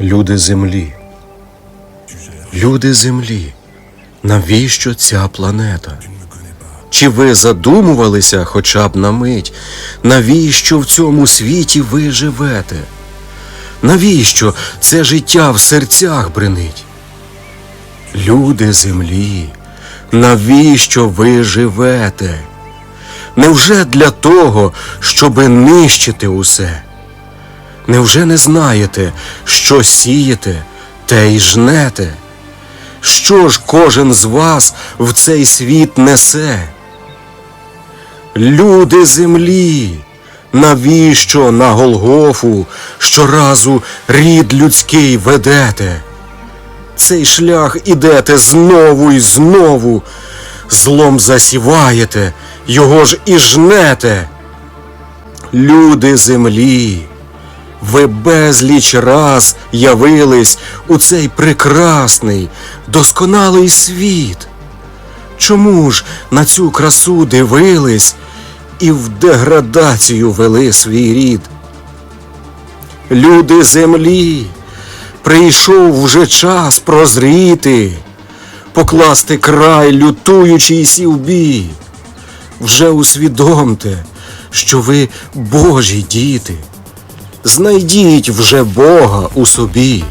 Люди землі. Люди землі. Навіщо ця планета? Чи ви задумувалися хоча б на мить, навіщо в цьому світі ви живете? Навіщо це життя в серцях бренить? Люди землі, навіщо ви живете? Невже для того, щоби нищити усе? Невже не знаєте, що сієте, те й жнете? Що ж кожен з вас в цей світ несе? Люди землі, навіщо на Голгофу щоразу рід людський ведете? Цей шлях ідете знову й знову, злом засіваєте, його ж і жнете. Люди землі, ви безліч раз явились у цей прекрасний, досконалий світ. Чому ж на цю красу дивились і в деградацію вели свій рід? Люди землі, прийшов вже час прозріти, покласти край лютуючій сівбі. Вже усвідомте, що ви Божі діти. Знайдіть вже Бога у собі.